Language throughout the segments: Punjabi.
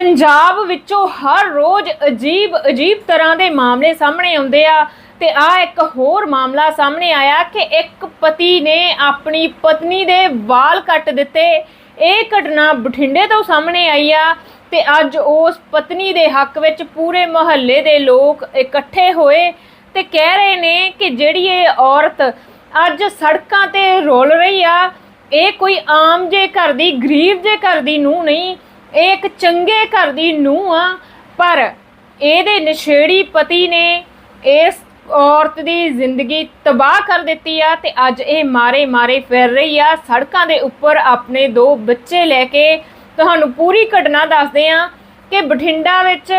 ਪੰਜਾਬ ਵਿੱਚੋਂ ਹਰ ਰੋਜ਼ ਅਜੀਬ ਅਜੀਬ ਤਰ੍ਹਾਂ ਦੇ ਮਾਮਲੇ ਸਾਹਮਣੇ ਆਉਂਦੇ ਆ ਤੇ ਆ ਇੱਕ ਹੋਰ ਮਾਮਲਾ ਸਾਹਮਣੇ ਆਇਆ ਕਿ ਇੱਕ ਪਤੀ ਨੇ ਆਪਣੀ ਪਤਨੀ ਦੇ ਵਾਲ ਕੱਟ ਦਿੱਤੇ। ਇਹ ਘਟਨਾ ਬਠਿੰਡੇ ਤੋਂ ਸਾਹਮਣੇ ਆਈ ਆ ਤੇ ਅੱਜ ਉਸ ਪਤਨੀ ਦੇ ਹੱਕ ਵਿੱਚ ਪੂਰੇ ਮੁਹੱਲੇ ਦੇ ਲੋਕ ਇਕੱਠੇ ਹੋਏ ਤੇ ਕਹਿ ਰਹੇ ਨੇ ਕਿ ਜਿਹੜੀ ਇਹ ਔਰਤ ਅੱਜ ਸੜਕਾਂ ਤੇ ਰੋਲ ਰਹੀ ਆ, ਇਹ ਕੋਈ ਆਮ ਜੇ ਘਰ ਦੀ, ਗਰੀਬ ਜੇ ਘਰ ਦੀ ਨੂੰ ਨਹੀਂ ਇਹ ਇੱਕ ਚੰਗੇ ਘਰ ਦੀ ਨੂੰਹ ਆ, ਪਰ ਇਹਦੇ ਨਸ਼ੇੜੀ ਪਤੀ ਨੇ ਇਸ ਔਰਤ ਦੀ ਜ਼ਿੰਦਗੀ ਤਬਾਹ ਕਰ ਦਿੱਤੀ ਆ ਤੇ ਅੱਜ ਇਹ ਮਾਰੇ ਮਾਰੇ ਫਿਰ ਰਹੀ ਆ। ਸੜਕਾਂ ਦੇ ਉੱਪਰ ਆਪਣੇ ਦੋ ਬੱਚੇ ਲੈ ਕੇ ਤੁਹਾਨੂੰ ਪੂਰੀ ਘਟਨਾ ਦੱਸਦੇ ਆ ਕਿ ਬਠਿੰਡਾ ਵਿੱਚ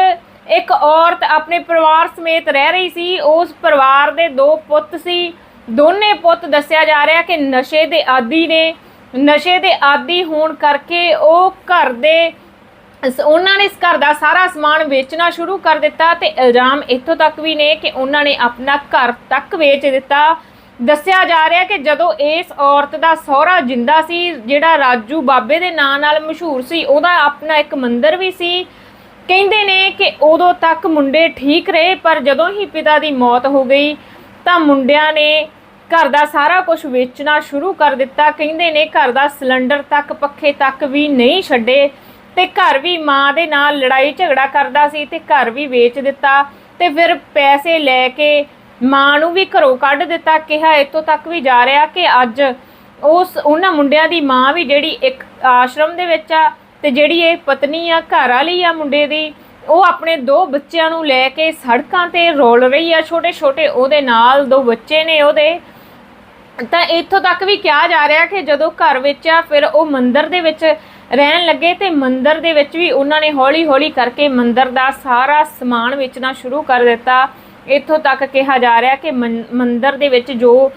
ਇੱਕ ਔਰਤ ਆਪਣੇ ਪਰਿਵਾਰ ਸਮੇਤ ਰਹਿ ਰਹੀ ਸੀ। ਉਸ ਪਰਿਵਾਰ ਦੇ ਦੋ ਪੁੱਤ ਸੀ। ਦੋਨੇ ਪੁੱਤ ਦੱਸਿਆ ਜਾ ਰਿਹਾ ਕਿ ਨਸ਼ੇ ਦੇ ਆਦੀ ਨੇ। ਨਸ਼ੇ ਦੇ ਆਦੀ ਹੋਣ ਕਰਕੇ ਉਹ ਘਰ ਦੇ ਉਹਨਾਂ ਨੇ ਇਸ ਘਰ ਦਾ ਸਾਰਾ ਸਮਾਨ ਵੇਚਣਾ ਸ਼ੁਰੂ ਕਰ ਦਿੱਤਾ ਤੇ ਇਲਜ਼ਾਮ ਇੱਥੋਂ ਤੱਕ ਵੀ ਨੇ ਕਿ ਉਹਨਾਂ ਨੇ ਆਪਣਾ ਘਰ ਤੱਕ ਵੇਚ ਦਿੱਤਾ। ਦੱਸਿਆ ਜਾ ਰਿਹਾ ਕਿ ਜਦੋਂ ਇਸ ਔਰਤ ਦਾ ਸਹੁਰਾ ਜਿੰਦਾ ਸੀ, ਜਿਹੜਾ ਰਾਜੂ ਬਾਬੇ ਦੇ ਨਾਂ ਨਾਲ ਮਸ਼ਹੂਰ ਸੀ, ਉਹਦਾ ਆਪਣਾ ਇੱਕ ਮੰਦਿਰ ਵੀ ਸੀ। ਕਹਿੰਦੇ ਨੇ ਕਿ ਉਦੋਂ ਤੱਕ ਮੁੰਡੇ ਠੀਕ ਰਹੇ, ਪਰ ਜਦੋਂ ਹੀ ਪਿਤਾ ਦੀ ਮੌਤ ਹੋ ਗਈ ਤਾਂ ਮੁੰਡਿਆਂ ਨੇ ਘਰ ਦਾ ਸਾਰਾ ਕੁਝ ਵੇਚਣਾ ਸ਼ੁਰੂ ਕਰ ਦਿੱਤਾ। ਕਹਿੰਦੇ ਨੇ ਘਰ ਦਾ ਸਿਲੰਡਰ ਤੱਕ, ਪੱਖੇ ਤੱਕ ਵੀ ਨਹੀਂ ਛੱਡੇ। ਤੇ ਘਰ ਵੀ ਮਾਂ ਦੇ ਨਾਲ ਲੜਾਈ ਝਗੜਾ ਕਰਦਾ ਸੀ ਤੇ ਘਰ ਵੀ ਵੇਚ ਦਿੱਤਾ ਤੇ ਫਿਰ ਪੈਸੇ ਲੈ ਕੇ ਮਾਂ ਨੂੰ ਵੀ ਘਰੋਂ ਕੱਢ ਦਿੱਤਾ, ਕਿਹਾ ਇੱਥੋਂ ਤੱਕ ਵੀ ਜਾ ਰਿਹਾ ਕਿ ਅੱਜ ਉਸ, ਉਹਨਾਂ ਮੁੰਡਿਆਂ ਦੀ ਮਾਂ ਵੀ ਜਿਹੜੀ ਇੱਕ ਆਸ਼ਰਮ ਦੇ ਵਿੱਚ ਆ ਤੇ ਜਿਹੜੀ ਇਹ ਪਤਨੀ ਆ, ਘਰ ਵਾਲੀ ਆ ਮੁੰਡੇ ਦੀ, ਉਹ ਆਪਣੇ ਦੋ ਬੱਚਿਆਂ ਨੂੰ ਲੈ ਕੇ ਸੜਕਾਂ ਤੇ ਰੋਲ ਰਹੀ ਆ ਛੋਟੇ ਛੋਟੇ ਉਹਦੇ ਨਾਲ ਦੋ ਬੱਚੇ ਨੇ ਉਹਦੇ। ਤਾਂ ਇੱਥੋਂ ਤੱਕ ਵੀ ਕਿਹਾ ਜਾ ਰਿਹਾ ਕਿ ਜਦੋਂ ਘਰ ਵਿੱਚ ਆ, ਫਿਰ ਉਹ ਮੰਦਰ ਦੇ ਵਿੱਚ ਰਹਿਣ ਲੱਗੇ ਤੇ ਮੰਦਰ ਦੇ ਵਿੱਚ ਵੀ ਉਹਨਾਂ ਨੇ ਹੌਲੀ-ਹੌਲੀ ਕਰਕੇ ਮੰਦਰ ਦਾ ਸਾਰਾ ਸਮਾਨ ਵੇਚਣਾ ਸ਼ੁਰੂ ਕਰ ਦਿੱਤਾ। ਇੱਥੋਂ ਤੱਕ ਕਿਹਾ ਜਾ ਰਿਹਾ ਕਿ ਮੰ- ਮੰਦਿਰ ਦੇ ਵਿੱਚ ਜੋ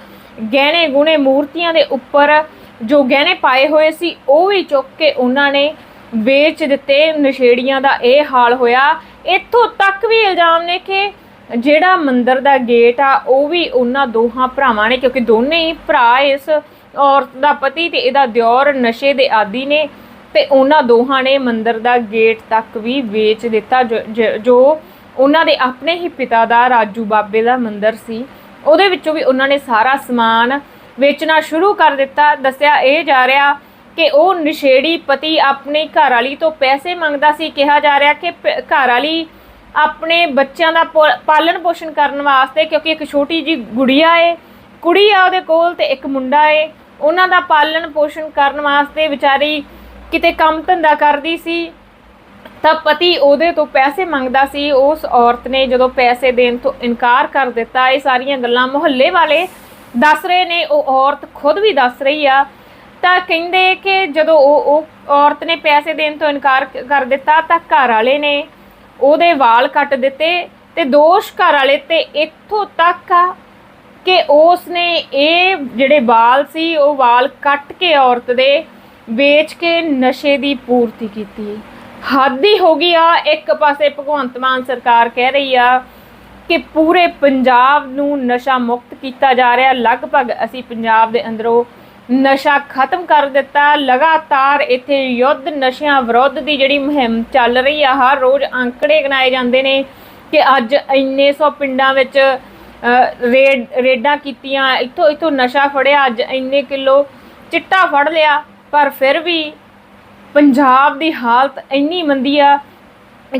ਗਹਿਣੇ ਗੁਣੇ ਮੂਰਤੀਆਂ ਦੇ ਉੱਪਰ ਜੋ ਗਹਿਣੇ ਪਾਏ ਹੋਏ ਸੀ, ਉਹ ਵੀ ਚੁੱਕ ਕੇ ਉਹਨਾਂ ਨੇ ਵੇਚ ਦਿੱਤੇ। ਨਸ਼ੇੜੀਆਂ ਦਾ ਇਹ ਹਾਲ ਹੋਇਆ। ਇੱਥੋਂ ਤੱਕ ਵੀ ਇਲਜ਼ਾਮ ਨੇ ਕਿ ਜਿਹੜਾ ਮੰਦਿਰ ਦਾ ਗੇਟ ਆ, ਉਹ ਵੀ ਉਹਨਾਂ ਦੋਹਾਂ ਭਰਾਵਾਂ ਨੇ, ਕਿਉਂਕਿ ਦੋਨੇ ਹੀ ਭਰਾ ਇਸ ਔਰਤ ਦਾ ਪਤੀ ਤੇ ਇਹਦਾ ਦਿਓਰ ਨਸ਼ੇ ਦੇ ਆਦੀ ਨੇ, ਤੇ ਉਹਨਾਂ ਦੋਹਾਂ ਨੇ ਮੰਦਿਰ ਦਾ ਗੇਟ ਤੱਕ ਵੀ ਵੇਚ ਦਿੱਤਾ, ਜੋ- ਜ- ਜੋ ਉਹਨਾਂ ਦੇ ਆਪਣੇ ਹੀ ਪਿਤਾ ਦਾ ਰਾਜੂ ਬਾਬੇ ਦਾ ਮੰਦਿਰ ਸੀ। ਉਹਦੇ ਵਿੱਚੋਂ ਵੀ ਉਹਨਾਂ ਨੇ ਸਾਰਾ ਸਮਾਨ ਵੇਚਣਾ ਸ਼ੁਰੂ ਕਰ ਦਿੱਤਾ। ਦੱਸਿਆ ਇਹ ਜਾ ਰਿਹਾ ਕਿ ਉਹ ਨਸ਼ੇੜੀ ਪਤੀ ਆਪਣੀ ਘਰ ਵਾਲੀ ਤੋਂ ਪੈਸੇ ਮੰਗਦਾ ਸੀ। ਕਿਹਾ ਜਾ ਰਿਹਾ ਕਿ ਪ- ਘਰ ਵਾਲੀ ਆਪਣੇ ਬੱਚਿਆਂ ਦਾ ਪੋ- ਪਾਲਣ ਪੋਸ਼ਣ ਕਰਨ ਵਾਸਤੇ, ਕਿਉਂਕਿ ਇੱਕ ਛੋਟੀ ਜੀ ਗੁੜੀਆ ਏ, ਕੁੜੀ ਆ ਉਹਦੇ ਕੋਲ ਤੇ ਇੱਕ ਮੁੰਡਾ ਏ, ਉਹਨਾਂ ਦਾ ਪਾਲਣ ਪੋਸ਼ਣ ਕਰਨ ਵਾਸਤੇ ਵਿਚਾਰੀ ਕਿਤੇ ਕੰਮ ਧੰਦਾ ਕਰਦੀ ਸੀ, ਤਾਂ ਪਤੀ ਉਹਦੇ ਤੋਂ ਪੈਸੇ ਮੰਗਦਾ ਸੀ, ਉਸ ਔਰਤ ਨੇ ਜਦੋਂ ਪੈਸੇ ਦੇਣ ਤੋਂ ਇਨਕਾਰ ਕਰ ਦਿੱਤਾ, ਇਹ ਸਾਰੀਆਂ ਗੱਲਾਂ ਮੁਹੱਲੇ ਵਾਲੇ ਦੱਸ ਰਹੇ ਨੇ, ਉਹ ਔਰਤ ਖੁਦ ਵੀ ਦੱਸ ਰਹੀ ਆ, ਤਾਂ ਕਹਿੰਦੇ ਕਿ ਜਦੋਂ ਉਹ ਉਹ ਔਰਤ ਨੇ ਪੈਸੇ ਦੇਣ ਤੋਂ ਇਨਕਾਰ ਕਰ ਦਿੱਤਾ, ਤਾਂ ਘਰ ਵਾਲੇ ਨੇ ਉਹਦੇ ਵਾਲ ਕੱਟ ਦਿੱਤੇ ਤੇ ਦੋਸ਼ ਘਰ ਵਾਲੇ ਤੇ ਇੱਥੋਂ ਤੱਕ ਆ ਕਿ ਉਸ ਨੇ ਇਹ ਜਿਹੜੇ ਵਾਲ ਸੀ, ਉਹ ਵਾਲ ਕੱਟ ਕੇ ਔਰਤ ਦੇ ਵੇਚ ਕੇ ਨਸ਼ੇ ਦੀ ਪੂਰਤੀ ਕੀਤੀ। ਹੱਦ ਹੀ ਹੋ ਗਈ ਆ, ਇੱਕ ਪਾਸੇ ਭਗਵੰਤ ਮਾਨ ਸਰਕਾਰ ਕਹਿ ਰਹੀ ਆ ਕਿ ਪੂਰੇ ਪੰਜਾਬ ਨੂੰ ਨਸ਼ਾ ਮੁਕਤ ਕੀਤਾ ਜਾ ਰਿਹਾ। ਲਗਭਗ ਅਸੀਂ ਪੰਜਾਬ ਦੇ ਅੰਦਰੋਂ ਨਸ਼ਾ ਖਤਮ ਕਰ ਦਿੱਤਾ। ਲਗਾਤਾਰ ਇੱਥੇ ਯੁੱਧ ਨਸ਼ਿਆਂ ਵਿਰੁੱਧ ਦੀ ਜਿਹੜੀ ਮੁਹਿੰਮ ਚੱਲ ਰਹੀ ਆ, ਹਰ ਰੋਜ਼ ਅੰਕੜੇ ਗਿਣਾਏ ਜਾਂਦੇ ਨੇ ਕਿ ਅੱਜ ਇੰਨੇ ਸੌ ਪਿੰਡਾਂ ਵਿੱਚ ਰੇਡ, ਰੇਡਾਂ ਕੀਤੀਆਂ, ਇੱਥੋਂ ਇੱਥੋਂ ਨਸ਼ਾ ਫੜਿਆ, ਅੱਜ ਇੰਨੇ ਕਿਲੋ ਚਿੱਟਾ ਫੜ ਲਿਆ। ਪਰ ਫਿਰ ਵੀ ਪੰਜਾਬ ਦੀ ਹਾਲਤ ਇੰਨੀ ਮੰਦੀ ਆ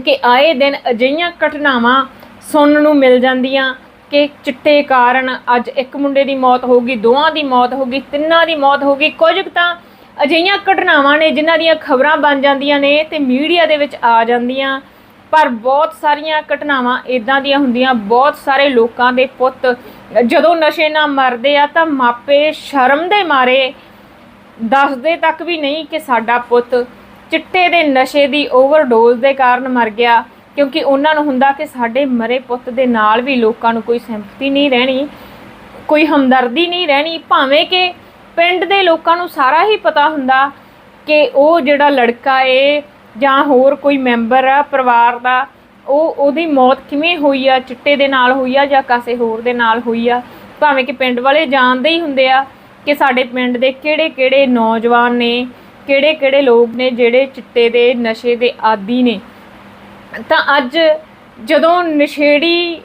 ਕਿ ਆਏ ਦਿਨ ਅਜਿਹੀਆਂ ਘਟਨਾਵਾਂ ਸੁਣਨ ਨੂੰ ਮਿਲ ਜਾਂਦੀਆਂ। ਕਿ ਚਿੱਟੇ ਕਾਰਨ ਅੱਜ ਇੱਕ ਮੁੰਡੇ ਦੀ ਮੌਤ ਹੋ ਗਈ, ਦੋਵਾਂ ਦੀ ਮੌਤ ਹੋ ਗਈ, ਤਿੰਨਾਂ ਦੀ ਮੌਤ ਹੋ ਗਈ। ਕੁਝ ਕੁ ਤਾਂ ਅਜਿਹੀਆਂ ਘਟਨਾਵਾਂ ਨੇ ਜਿਨ੍ਹਾਂ ਦੀਆਂ ਖਬਰਾਂ ਬਣ ਜਾਂਦੀਆਂ ਨੇ ਤੇ ਮੀਡੀਆ ਦੇ ਵਿੱਚ ਆ ਜਾਂਦੀਆਂ, ਪਰ ਬਹੁਤ ਸਾਰੀਆਂ ਘਟਨਾਵਾਂ ਇਦਾਂ ਦੀਆਂ ਹੁੰਦੀਆਂ, ਬਹੁਤ ਸਾਰੇ ਲੋਕਾਂ ਦੇ ਪੁੱਤ ਜਦੋਂ ਨਸ਼ੇ ਨਾਲ ਮਰਦੇ ਆ ਤਾਂ ਮਾਪੇ ਸ਼ਰਮ ਦੇ ਮਾਰੇ। ਦੱਸਦੇ ਤੱਕ ਵੀ ਨਹੀਂ ਕਿ ਸਾਡਾ ਪੁੱਤ ਚਿੱਟੇ ਦੇ ਨਸ਼ੇ ਦੀ ਓਵਰਡੋਜ਼ ਦੇ ਕਾਰਨ ਮਰ ਗਿਆ। ਕਿਉਂਕਿ ਉਹਨਾਂ ਨੂੰ ਹੁੰਦਾ ਕਿ ਸਾਡੇ ਮਰੇ ਪੁੱਤ ਦੇ ਨਾਲ ਵੀ ਲੋਕਾਂ ਨੂੰ ਕੋਈ ਸਿੰਪਥੀ ਨਹੀਂ ਰਹਿਣੀ, ਕੋਈ ਹਮਦਰਦੀ ਨਹੀਂ ਰਹਿਣੀ, ਭਾਵੇਂ ਕਿ ਪਿੰਡ ਦੇ ਲੋਕਾਂ ਨੂੰ ਸਾਰਾ ਹੀ ਪਤਾ ਹੁੰਦਾ ਕਿ ਉਹ ਜਿਹੜਾ ਲੜਕਾ ਏ ਜਾਂ ਹੋਰ ਕੋਈ ਮੈਂਬਰ ਆ, ਪਰਿਵਾਰ ਦਾ, ਉਹ ਉਹਦੀ ਮੌਤ ਕਿਵੇਂ ਹੋਈ ਆ, ਚਿੱਟੇ ਦੇ ਨਾਲ ਹੋਈ ਆ ਜਾਂ ਕਾਸੇ ਹੋਰ ਦੇ ਨਾਲ ਹੋਈ ਆ? ਭਾਵੇਂ ਕਿ ਪਿੰਡ ਵਾਲੇ ਜਾਣਦੇ ਹੀ ਹੁੰਦੇ ਆ ਕਿ ਸਾਡੇ ਪਿੰਡ ਦੇ ਕਿਹੜੇ ਕਿਹੜੇ ਨੌਜਵਾਨ ਨੇ ਕਿਹੜੇ ਕਿਹੜੇ ਲੋਕ ਨੇ ਜਿਹੜੇ ਚਿੱਟੇ ਦੇ, ਨਸ਼ੇ ਦੇ ਆਦੀ ਨੇ। ਤਾਂ ਅੱਜ ਜਦੋਂ ਨਸ਼ੇੜੀ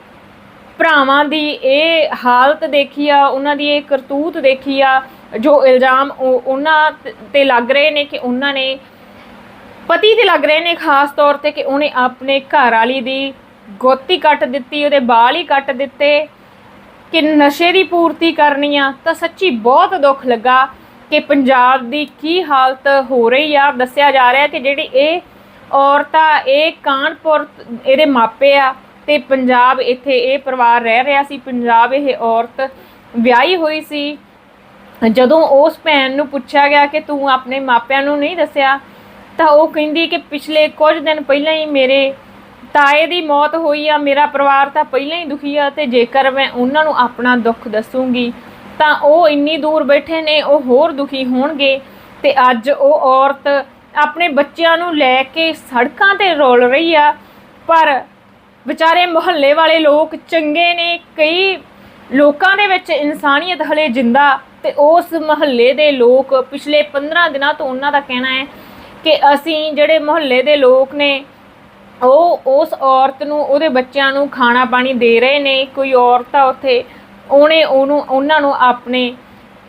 ਭਰਾਵਾਂ ਦੀ ਇਹ ਹਾਲਤ ਦੇਖੀ ਆ, ਉਹਨਾਂ ਦੀ ਇਹ ਕਰਤੂਤ ਦੇਖੀ ਆ, ਜੋ ਇਲਜ਼ਾਮ ਉਹ- ਉਹਨਾਂ ਤੇ- ਤੇ ਲੱਗ ਰਹੇ ਨੇ ਕਿ ਉਹਨਾਂ ਨੇ ਪਤੀ ਤੇ ਲੱਗ ਰਹੇ ਨੇ ਖਾਸ ਤੌਰ ਤੇ ਕਿ ਉਹਨੇ ਆਪਣੇ ਘਰ ਵਾਲੀ ਦੀ ਗੋਤੀ ਕੱਟ ਦਿੱਤੀ, ਉਹਦੇ ਵਾਲ ਹੀ ਕੱਟ ਦਿੱਤੇ, ਕਿ ਨਸ਼ੇ ਦੀ ਪੂਰਤੀ ਕਰਨੀ ਆ, ਤਾਂ ਸੱਚੀ ਬਹੁਤ ਦੁੱਖ ਲੱਗਾ ਕਿ ਪੰਜਾਬ ਦੀ ਕੀ ਹਾਲਤ ਹੋ ਰਹੀ ਆ, ਦੱਸਿਆ ਜਾ ਰਿਹਾ ਕਿ ਜਿਹੜੀ ਇਹ ਔਰਤ ਆ ਇਹ ਕਾਨਪੁਰ ਇਹਦੇ ਮਾਪੇ ਆ ਤੇ ਪੰਜਾਬ ਇੱਥੇ ਇਹ ਪਰਿਵਾਰ ਰਹਿ ਰਿਹਾ ਸੀ, ਪੰਜਾਬ ਇਹ ਔਰਤ ਵਿਆਹੀ ਹੋਈ ਸੀ। ਜਦੋਂ ਉਸ ਭੈਣ ਨੂੰ ਪੁੱਛਿਆ ਗਿਆ ਕਿ ਤੂੰ ਆਪਣੇ ਮਾਪਿਆਂ ਨੂੰ ਨਹੀਂ ਦੱਸਿਆ, ਤਾਂ ਉਹ ਕਹਿੰਦੀ ਕਿ ਪਿਛਲੇ ਕੁਝ ਦਿਨ ਪਹਿਲਾਂ ਹੀ ਮੇਰੇ ਤਾਏ ਦੀ ਮੌਤ ਹੋਈ ਆ, ਮੇਰਾ ਪਰਿਵਾਰ ਤਾਂ ਪਹਿਲਾਂ ਹੀ ਦੁਖੀ ਆ ਤੇ ਜੇਕਰ ਮੈਂ ਉਹਨਾਂ ਨੂੰ ਆਪਣਾ ਦੁੱਖ ਦੱਸੂਗੀ, ਤਾਂ ਉਹ ਇੰਨੀ ਦੂਰ ਬੈਠੇ ਨੇ, ਉਹ ਹੋਰ ਦੁਖੀ ਹੋਣਗੇ ਤੇ ਅੱਜ ਉਹ ਔਰਤ ਆਪਣੇ ਬੱਚਿਆਂ ਨੂੰ ਲੈ ਕੇ ਸੜਕਾਂ ਤੇ ਰੋਲ ਰਹੀ ਆ, ਪਰ ਵਿਚਾਰੇ ਮੁਹੱਲੇ ਵਾਲੇ ਲੋਕ ਚੰਗੇ ਨੇ, ਕਈ ਲੋਕਾਂ ਦੇ ਵਿੱਚ ਇਨਸਾਨੀਅਤ ਹਲੇ ਜਿੰਦਾ ਤੇ ਉਸ ਮੁਹੱਲੇ ਦੇ ਲੋਕ ਪਿਛਲੇ 15 ਦਿਨਾਂ ਤੋਂ ਉਹਨਾਂ ਦਾ ਕਹਿਣਾ ਹੈ ਕਿ ਅਸੀਂ ਜਿਹੜੇ ਮੁਹੱਲੇ ਦੇ ਲੋਕ ਨੇ, ਉਹ ਉਸ ਔਰਤ ਨੂੰ, ਉਹਦੇ ਬੱਚਿਆਂ ਨੂੰ ਖਾਣਾ ਪਾਣੀ ਦੇ ਰਹੇ ਨੇ, ਕੋਈ ਔਰਤ ਆ ਉੱਥੇ, ਉਹਨੇ ਉਹਨੂੰ, ਉਹਨਾਂ ਨੂੰ ਆਪਣੇ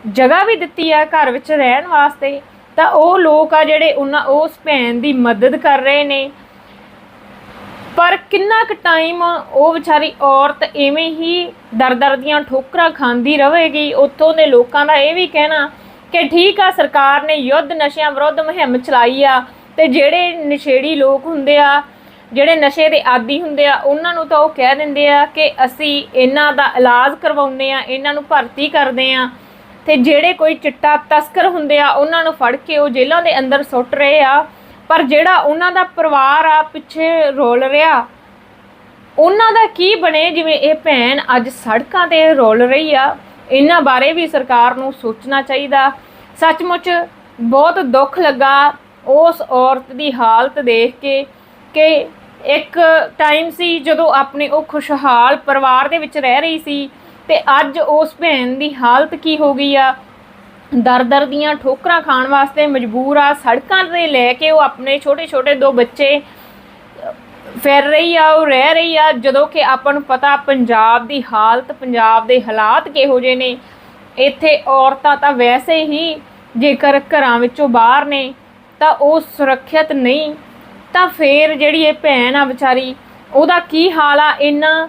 ਜਗ੍ਹਾ ਵੀ ਦਿੱਤੀ ਆ ਘਰ ਵਿੱਚ ਰਹਿਣ ਵਾਸਤੇ। ਤਾਂ ਉਹ ਲੋਕ ਆ ਜਿਹੜੇ ਉਹਨਾਂ ਉਸ ਭੈਣ ਦੀ ਮਦਦ ਕਰ ਰਹੇ ਨੇ। ਪਰ ਕਿੰਨਾ ਕੁ ਟਾਈਮ ਉਹ ਵਿਚਾਰੀ ਔਰਤ ਐਵੇਂ ਹੀ ਦਰ-ਦਰ ਦੀਆਂ ਠੋਕਰਾਂ ਖਾਂਦੀ ਰਹੇਗੀ, ਉੱਥੋਂ ਦੇ ਲੋਕਾਂ ਦਾ ਇਹ ਵੀ ਕਹਿਣਾ ਕਿ ਠੀਕ ਆ, ਸਰਕਾਰ ਨੇ ਯੁੱਧ ਨਸ਼ਿਆਂ ਵਿਰੁੱਧ ਮੁਹਿੰਮ ਚਲਾਈ ਆ ਤੇ ਜਿਹੜੇ ਨਸ਼ੇੜੀ ਲੋਕ ਹੁੰਦੇ ਆ, ਜਿਹੜੇ ਨਸ਼ੇ ਦੇ ਆਦੀ ਹੁੰਦੇ ਆ, ਉਹਨਾਂ ਨੂੰ ਤਾਂ ਉਹ ਕਹਿ ਦਿੰਦੇ ਆ ਕਿ ਅਸੀਂ ਇਹਨਾਂ ਦਾ ਇਲਾਜ ਕਰਵਾਉਂਦੇ ਆ, ਇਹਨਾਂ ਨੂੰ ਭਰਤੀ ਕਰਦੇ ਆ। ਤੇ ਜਿਹੜੇ ਕੋਈ ਚਿੱਟਾ ਤਸਕਰ ਹੁੰਦੇ ਆ, ਉਹਨਾਂ ਨੂੰ ਫੜ ਕੇ ਉਹ ਜੇਲ੍ਹਾਂ ਦੇ ਅੰਦਰ ਸੁੱਟ ਰਹੇ ਆ। ਪਰ ਜਿਹੜਾ ਉਹਨਾਂ ਦਾ ਪਰਿਵਾਰ ਆ, ਪਿੱਛੇ ਰੋਲ ਰਿਹਾ। ਉਹਨਾਂ ਦਾ ਕੀ ਬਣੇ? ਜਿਵੇਂ ਇਹ ਭੈਣ ਅੱਜ ਸੜਕਾਂ ਤੇ ਰੋਲ ਰਹੀ ਆ। ਇਹਨਾਂ ਬਾਰੇ ਵੀ ਸਰਕਾਰ ਨੂੰ ਸੋਚਣਾ ਚਾਹੀਦਾ। ਸੱਚਮੁੱਚ ਬਹੁਤ ਦੁੱਖ ਲੱਗਾ ਉਸ ਔਰਤ ਦੀ ਹਾਲਤ ਦੇਖ ਕੇ ਕਿ ਇੱਕ ਟਾਈਮ ਸੀ ਜਦੋਂ ਆਪਣੇ ਉਹ ਖੁਸ਼ਹਾਲ ਪਰਿਵਾਰ ਦੇ ਵਿੱਚ ਰਹਿ ਰਹੀ ਸੀ। ਤੇ ਅੱਜ ਉਸ ਭੈਣ ਦੀ ਹਾਲਤ ਕੀ ਹੋ ਗਈ ਆ? ਦਰ-ਦਰ ਦੀਆਂ ਠੋਕਰਾਂ ਖਾਣ ਵਾਸਤੇ ਮਜਬੂਰ ਆ, ਸੜਕਾਂ ਤੇ ਲੈ ਕੇ ਉਹ ਆਪਣੇ ਛੋਟੇ-ਛੋਟੇ ਦੋ ਬੱਚੇ ਫਿਰ ਰਹੀ ਆ, ਉਹ ਰਹਿ ਰਹੀ ਆ, ਜਦੋਂ ਕਿ ਆਪਾਂ ਨੂੰ ਪਤਾ ਪੰਜਾਬ ਦੀ ਹਾਲਤ, ਪੰਜਾਬ ਦੇ ਹਾਲਾਤ ਕਿਹੋ ਜਿਹੇ ਨੇ। ਇੱਥੇ ਔਰਤਾਂ ਤਾਂ ਵੈਸੇ ਹੀ ਜੇਕਰ ਘਰਾਂ ਵਿੱਚੋਂ ਬਾਹਰ ਨੇ, ਤਾਂ ਉਹ ਸੁਰੱਖਿਅਤ ਨਹੀਂ। ਤਾਂ ਫੇਰ ਜਿਹੜੀ ਇਹ ਭੈਣ ਆ ਵਿਚਾਰੀ, ਉਹਦਾ ਕੀ ਹਾਲ ਆ? ਇਹਨਾਂ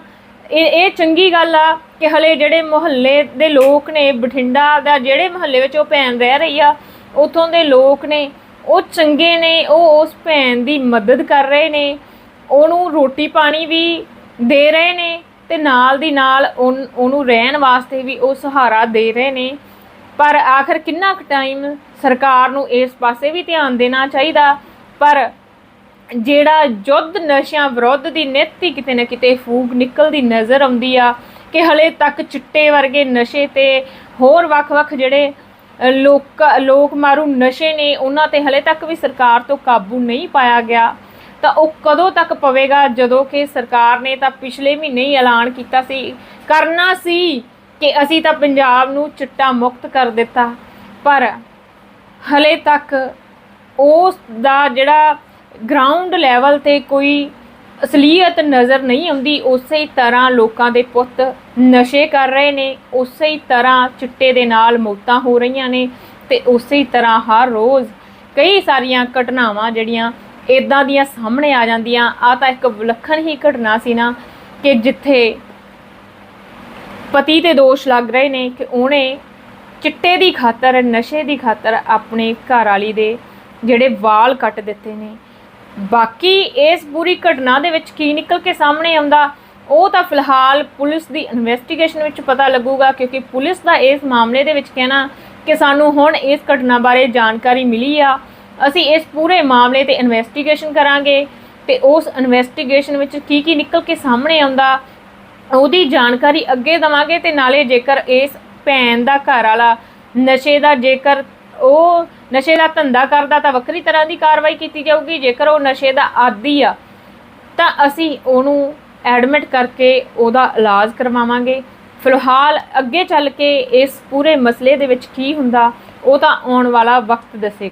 ਇਹ ਇਹ ਚੰਗੀ ਗੱਲ ਆ ਕਿ ਹਲੇ ਜਿਹੜੇ ਮੁਹੱਲੇ ਦੇ ਲੋਕ ਨੇ, ਬਠਿੰਡਾ ਦਾ ਜਿਹੜੇ ਮੁਹੱਲੇ ਵਿੱਚ ਉਹ ਭੈਣ ਰਹਿ ਰਹੀ ਆ, ਉਥੋਂ ਦੇ ਲੋਕ ਨੇ, ਉਹ ਚੰਗੇ ਨੇ, ਉਹ ਉਸ ਭੈਣ ਦੀ ਮਦਦ ਕਰ ਰਹੇ ਨੇ, ਉਹਨੂੰ ਰੋਟੀ ਪਾਣੀ ਵੀ ਦੇ ਰਹੇ ਨੇ ਤੇ ਨਾਲ ਦੀ ਨਾਲ ਉਹਨੂੰ ਰਹਿਣ ਵਾਸਤੇ ਵੀ ਉਹ ਸਹਾਰਾ ਦੇ ਰਹੇ ਨੇ। ਪਰ ਆਖਰ ਕਿੰਨਾ ਕੁ ਟਾਈਮ ਸਰਕਾਰ ਨੂੰ ਇਸ ਪਾਸੇ ਵੀ ਧਿਆਨ ਦੇਣਾ ਚਾਹੀਦਾ? ਪਰ ਜਿਹੜਾ ਯੁੱਧ ਨਸ਼ਿਆਂ ਵਿਰੁੱਧ ਦੀ ਨਿੱਤ ਹੀ ਕਿਤੇ ਨਾ ਕਿਤੇ ਫੂਕ ਨਿਕਲਦੀ ਨਜ਼ਰ ਆਉਂਦੀ ਆ ਕਿ ਹਲੇ ਤੱਕ ਚਿੱਟੇ ਵਰਗੇ ਨਸ਼ੇ ਤੇ ਹੋਰ ਵੱਖ-ਵੱਖ ਜਿਹੜੇ ਲੋਕ ਲੋਕ ਮਾਰੂ ਨਸ਼ੇ ਨੇ, ਉਹਨਾਂ ਤੇ ਹਲੇ ਤੱਕ ਵੀ ਸਰਕਾਰ ਤੋਂ ਕਾਬੂ ਨਹੀਂ ਪਾਇਆ ਗਿਆ। ਤਾਂ ਉਹ ਕਦੋਂ ਤੱਕ ਪਵੇਗਾ? ਜਦੋਂ ਕਿ ਸਰਕਾਰ ਨੇ ਤਾਂ ਪਿਛਲੇ ਮਹੀਨੇ ਹੀ ਐਲਾਨ ਕੀਤਾ ਸੀ। ਕਰਨਾ ਸੀ ਕਿ ਅਸੀਂ ਤਾਂ ਪੰਜਾਬ ਨੂੰ ਚਿੱਟਾ ਮੁਕਤ ਕਰ ਦਿੱਤਾ। ਪਰ ਹਲੇ ਤੱਕ ਉਸ ਦਾ ਜਿਹੜਾ ਗਰਾਊਂਡ ਲੈਵਲ ਤੇ ਕੋਈ ਅਸਲੀਅਤ ਨਜ਼ਰ ਨਹੀਂ ਆਉਂਦੀ, ਉਸੇ ਤਰ੍ਹਾਂ ਲੋਕਾਂ ਦੇ ਪੁੱਤ ਨਸ਼ੇ ਕਰ ਰਹੇ ਨੇ, ਉਸੇ ਤਰ੍ਹਾਂ ਚਿੱਟੇ ਦੇ ਨਾਲ ਮੌਤਾਂ ਹੋ ਰਹੀਆਂ ਨੇ ਤੇ ਉਸੇ ਤਰ੍ਹਾਂ ਹਰ ਰੋਜ਼ ਕਈ ਸਾਰੀਆਂ ਘਟਨਾਵਾਂ ਜਿਹੜੀਆਂ ਇਦਾਂ ਦੀਆਂ ਸਾਹਮਣੇ ਆ ਜਾਂਦੀਆਂ। ਆ ਤਾਂ ਇੱਕ ਵਿਲੱਖਣ ਹੀ ਘਟਨਾ ਸੀ ਨਾ ਕਿ ਜਿੱਥੇ ਪਤੀ ਤੇ ਦੋਸ਼ ਲੱਗ ਰਹੇ ਨੇ ਕਿ ਉਹਨੇ ਚਿੱਟੇ ਦੀ ਖਾਤਰ, ਨਸ਼ੇ ਦੀ ਖਾਤਰ ਆਪਣੇ ਘਰ ਵਾਲੀ ਦੇ ਜਿਹੜੇ ਵਾਲ ਕੱਟ ਦਿੱਤੇ ਨੇ। ਬਾਕੀ ਇਸ ਪੂਰੀ ਘਟਨਾ ਦੇ ਵਿੱਚ ਕੀ ਨਿਕਲ ਕੇ ਸਾਹਮਣੇ ਆਉਂਦਾ, ਉਹ ਤਾਂ ਫਿਲਹਾਲ ਪੁਲਿਸ ਦੀ ਇਨਵੈਸਟੀਗੇਸ਼ਨ ਵਿੱਚ ਪਤਾ ਲੱਗੂਗਾ, ਕਿਉਂਕਿ ਪੁਲਿਸ ਦਾ ਇਸ ਮਾਮਲੇ ਦੇ ਵਿੱਚ ਕਹਿਣਾ ਕਿ ਸਾਨੂੰ ਹੁਣ ਇਸ ਘਟਨਾ ਬਾਰੇ ਜਾਣਕਾਰੀ ਮਿਲੀ ਆ। ਅਸੀਂ ਇਸ ਪੂਰੇ ਮਾਮਲੇ ਤੇ ਇਨਵੈਸਟੀਗੇਸ਼ਨ ਕਰਾਂਗੇ ਤੇ ਉਸ ਇਨਵੈਸਟੀਗੇਸ਼ਨ ਵਿੱਚ ਕੀ ਕੀ ਨਿਕਲ ਕੇ ਸਾਹਮਣੇ ਆਉਂਦਾ, ਉਹਦੀ ਜਾਣਕਾਰੀ ਅੱਗੇ ਦਵਾਂਗੇ ਤੇ ਨਾਲੇ ਜੇਕਰ ਇਸ ਭੈਣ ਦਾ ਘਰ ਵਾਲਾ ਨਸ਼ੇ ਦਾ ਜੇਕਰ ਉਹ ਨਸ਼ੇ ਦਾ ਧੰਦਾ ਕਰਦਾ ਤਾਂ ਵੱਖਰੀ ਤਰ੍ਹਾਂ ਦੀ ਕਾਰਵਾਈ ਕੀਤੀ ਜਾਊਗੀ। ਜੇਕਰ ਉਹ ਨਸ਼ੇ ਦਾ ਆਦੀ ਆ, ਤਾਂ ਅਸੀਂ ਉਹਨੂੰ ਐਡਮਿਟ ਕਰਕੇ ਉਹਦਾ ਇਲਾਜ ਕਰਵਾਵਾਂਗੇ। ਫਿਲਹਾਲ ਅੱਗੇ ਚੱਲ ਕੇ ਇਸ ਪੂਰੇ ਮਸਲੇ ਦੇ ਵਿੱਚ ਕੀ ਹੁੰਦਾ, ਉਹ ਤਾਂ ਆਉਣ ਵਾਲਾ ਵਕਤ ਦੱਸੇਗਾ।